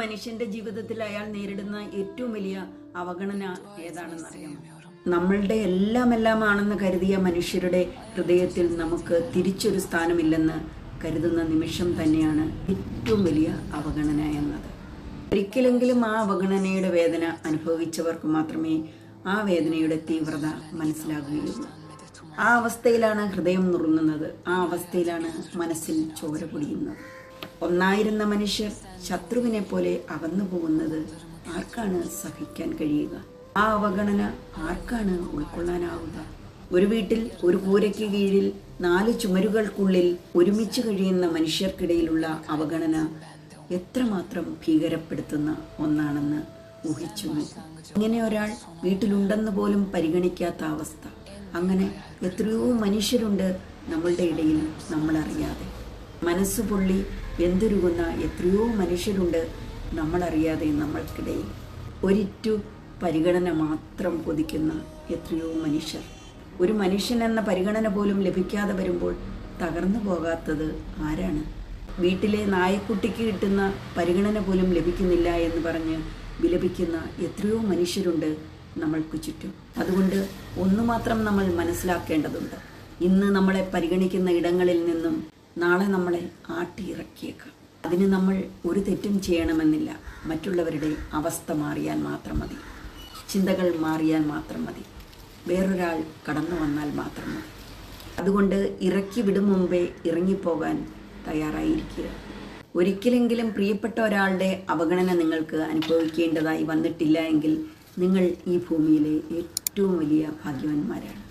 മനുഷ്യന്റെ ജീവിതത്തിൽ അയാൾ നേരിടുന്ന ഏറ്റവും വലിയ അവഗണന ഏതാണെന്ന് അറിയാം നമ്മളുടെ എല്ലാം എല്ലാം ആണെന്ന് കരുതിയ മനുഷ്യരുടെ ഹൃദയത്തിൽ നമുക്ക് തിരിച്ചൊരു സ്ഥാനമില്ലെന്ന് കരുതുന്ന നിമിഷം തന്നെയാണ് ഏറ്റവും വലിയ അവഗണന എന്നത്. ഒരിക്കലെങ്കിലും ആ അവഗണനയുടെ വേദന അനുഭവിച്ചവർക്ക് മാത്രമേ ആ വേദനയുടെ തീവ്രത മനസ്സിലാകുകയുള്ളൂ. ആ അവസ്ഥയിലാണ് ഹൃദയം നുറുങ്ങുന്നത്. ആ അവസ്ഥയിലാണ് മനസ്സിൽ ചോര പൊടിയുന്നത്. ഒന്നായിരുന്ന മനുഷ്യർ ശത്രുവിനെ പോലെ അകന്നു പോകുന്നത് ആർക്കാണ് സഹിക്കാൻ കഴിയുക? ആ അവഗണന ആർക്കാണ് ഉൾക്കൊള്ളാനാവുക? ഒരു വീട്ടിൽ ഒരു കൂരയ്ക്ക് കീഴിൽ നാല് ചുമരുകൾക്കുള്ളിൽ ഒരുമിച്ച് കഴിയുന്ന മനുഷ്യർക്കിടയിലുള്ള അവഗണന എത്രമാത്രം ഭീകരപ്പെടുത്തുന്ന ഒന്നാണെന്ന് ഊഹിച്ചു ഇങ്ങനെ ഒരാൾ വീട്ടിലുണ്ടെന്ന് പോലും പരിഗണിക്കാത്ത അവസ്ഥ. അങ്ങനെ എത്രയോ മനുഷ്യരുണ്ട് നമ്മളുടെ ഇടയിൽ നമ്മളറിയാതെ. മനസ്സ് പൊള്ളി വെന്തുരുകുന്ന എത്രയോ മനുഷ്യരുണ്ട് നമ്മളറിയാതെ നമ്മൾക്കിടയിൽ. ഒരിറ്റു പരിഗണന മാത്രം കൊതിക്കുന്ന എത്രയോ മനുഷ്യർ. ഒരു മനുഷ്യൻ എന്ന പരിഗണന പോലും ലഭിക്കാതെ വരുമ്പോൾ തകർന്നു പോകാത്തത് ആരാണ്? വീട്ടിലെ നായക്കുട്ടിക്ക് കിട്ടുന്ന പരിഗണന പോലും ലഭിക്കുന്നില്ല എന്ന് പറഞ്ഞ് വിലപിക്കുന്ന എത്രയോ മനുഷ്യരുണ്ട് നമ്മൾക്ക് ചുറ്റും. അതുകൊണ്ട് ഒന്നു മാത്രം നമ്മൾ മനസ്സിലാക്കേണ്ടതുണ്ട്. ഇന്ന് നമ്മളെ പരിഗണിക്കുന്ന ഇടങ്ങളിൽ നിന്നും നാളെ നമ്മളെ ആട്ടിയിറക്കിയേക്കാം. അതിന് നമ്മൾ ഒരു തെറ്റും ചെയ്യണമെന്നില്ല. മറ്റുള്ളവരുടെ അവസ്ഥ മാറിയാൽ മാത്രം മതി. ചിന്തകൾ മാറിയാൽ മാത്രം മതി. വേറൊരാൾ കടന്നു വന്നാൽ മാത്രം മതി. അതുകൊണ്ട് ഇറക്കി വിടും മുമ്പേ ഇറങ്ങിപ്പോകാൻ തയ്യാറായിരിക്കുക. ഒരിക്കലെങ്കിലും പ്രിയപ്പെട്ട ഒരാളുടെ അവഗണന നിങ്ങൾക്ക് അനുഭവിക്കേണ്ടതായി വന്നിട്ടില്ല എങ്കിൽ നിങ്ങൾ ഈ ഭൂമിയിലെ ഏറ്റവും വലിയ ഭാഗ്യവാന്മാരാണ്.